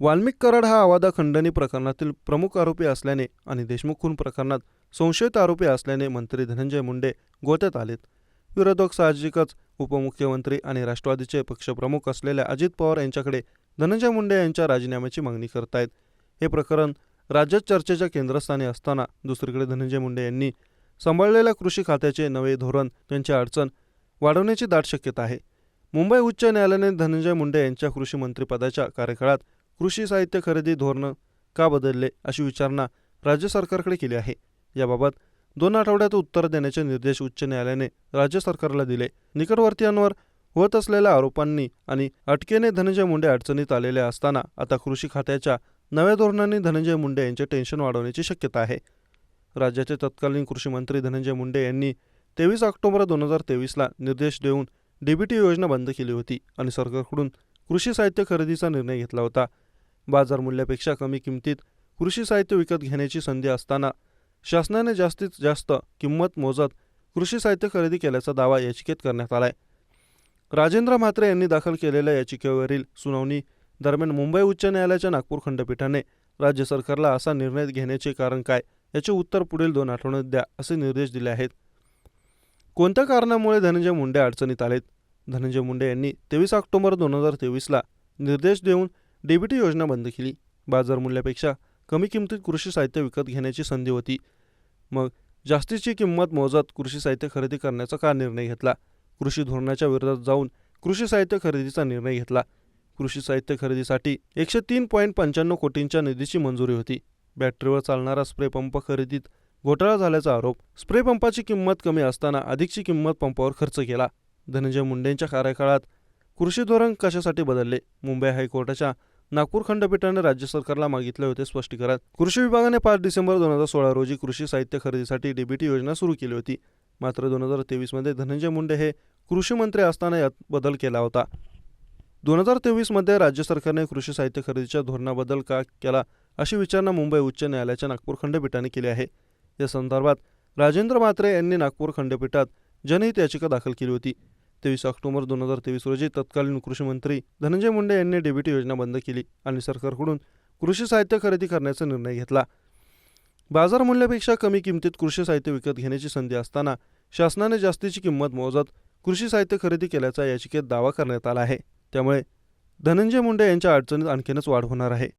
वाल्मिक कराड हा आवादा खंडणी प्रकरणातील प्रमुख आरोपी असल्याने आणि देशमुख खून प्रकरणात संशयित आरोपी असल्याने मंत्री धनंजय मुंडे गोत्यात आलेत. विरोधक साहजिकच उपमुख्यमंत्री आणि राष्ट्रवादीचे पक्षप्रमुख असलेल्या अजित पवार यांच्याकडे धनंजय मुंडे यांच्या राजीनाम्याची मागणी करतायत. हे प्रकरण राज्यात चर्चेच्या केंद्रस्थानी असताना दुसरीकडे धनंजय मुंडे यांनी सांभाळलेल्या कृषी खात्याचे नवे धोरण त्यांची अडचण वाढवण्याची दाट शक्यता आहे. मुंबई उच्च न्यायालयाने धनंजय मुंडे यांच्या कृषी मंत्रिपदाच्या कार्यकाळात कृषी साहित्य खरेदी धोरणं का बदलले अशी विचारणा राज्य सरकारकडे केली आहे. याबाबत दोन आठवड्यात उत्तर देण्याचे निर्देश उच्च न्यायालयाने राज्य सरकारला दिले. निकटवर्तीयांवर होत असलेल्या आरोपांनी आणि अटकेने धनंजय मुंडे अडचणीत आलेले असताना आता कृषी खात्याच्या नव्या धोरणांनी धनंजय मुंडे यांचे टेन्शन वाढवण्याची शक्यता आहे. राज्याचे तत्कालीन कृषी मंत्री धनंजय मुंडे यांनी तेवीस ऑक्टोबर दोन हजार तेवीसला निर्देश देऊन डीबीटी योजना बंद केली होती आणि सरकारकडून कृषी साहित्य खरेदीचा निर्णय घेतला होता. बाजार मूल्यापेक्षा कमी किमतीत कृषी साहित्य विकत घेण्याची संधी असताना शासनाने जास्तीत जास्त किंमत मोजत कृषी साहित्य खरेदी केल्याचा दावा याचिकेत करण्यात आलाय. राजेंद्र म्हात्रे यांनी दाखल केलेल्या याचिकेवरील सुनावणी दरम्यान मुंबई उच्च न्यायालयाच्या नागपूर खंडपीठाने राज्य सरकारला असा निर्णय घेण्याचे कारण काय याचे उत्तर पुढील दोन आठवड्यात द्या असे निर्देश दिले आहेत. कोणत्या कारणामुळे धनंजय मुंडे अडचणीत आलेत? धनंजय मुंडे यांनी तेवीस ऑक्टोबर दोन हजार तेवीसला निर्देश देऊन डेबिटी योजना बंद केली. बाजार मूल्यापेक्षा कमी किमतीत कृषी साहित्य विकत घेण्याची संधी होती. मग जास्तीची किंमत मोजत कृषी साहित्य खरेदी करण्याचा का निर्णय घेतला? कृषी धोरणाच्या विरोधात जाऊन कृषी साहित्य खरेदीचा निर्णय घेतला. कृषी साहित्य खरेदीसाठी एकशे तीन पॉईंट पंच्याण्णव कोटींच्या निधीची मंजुरी होती. बॅटरीवर चालणारा स्प्रे पंप खरेदीत घोटाळा झाल्याचा आरोप स्प्रे पंपाची किंमत कमी असताना अधिकची किंमत पंपावर खर्च केला. धनंजय मुंडेंच्या कार्यकाळात कृषी धोरण कशासाठी बदलले? मुंबई हायकोर्टाच्या नागपूर खंडपीठाने राज्य सरकारला मागितले होते स्पष्टीकरण. कृषी विभागाने पाच डिसेंबर दोन हजार सोळा रोजी कृषी साहित्य खरेदीसाठी डीबीटी योजना सुरू केली होती. मात्र दोन हजार तेवीसमध्ये धनंजय मुंडे हे कृषी मंत्री असताना यात बदल केला होता. दोन हजार तेवीसमध्ये राज्य सरकारने कृषी साहित्य खरेदीच्या धोरणाबद्दल का केला अशी विचारणा मुंबई उच्च न्यायालयाच्या नागपूर खंडपीठाने केली आहे. या संदर्भात राजेंद्र म्हात्रे यांनी नागपूर खंडपीठात जनहित याचिका दाखल केली होती. तेवीस ऑक्टोबर दोन हजार तेवीस रोजी तत्कालीन कृषी मंत्री धनंजय मुंडे यांनी डेबिट योजना बंद केली आणि सरकारकडून कृषी साहित्य खरेदी करण्याचा निर्णय घेतला. बाजार मूल्यापेक्षा कमी किमतीत कृषी साहित्य विकत घेण्याची संधी असताना शासनाने जास्तीची किंमत मोजत कृषी साहित्य खरेदी केल्याचा याचिकेत दावा करण्यात आला आहे. त्यामुळे धनंजय मुंडे यांच्या अडचणीत आणखीनच वाढ होणार आहे.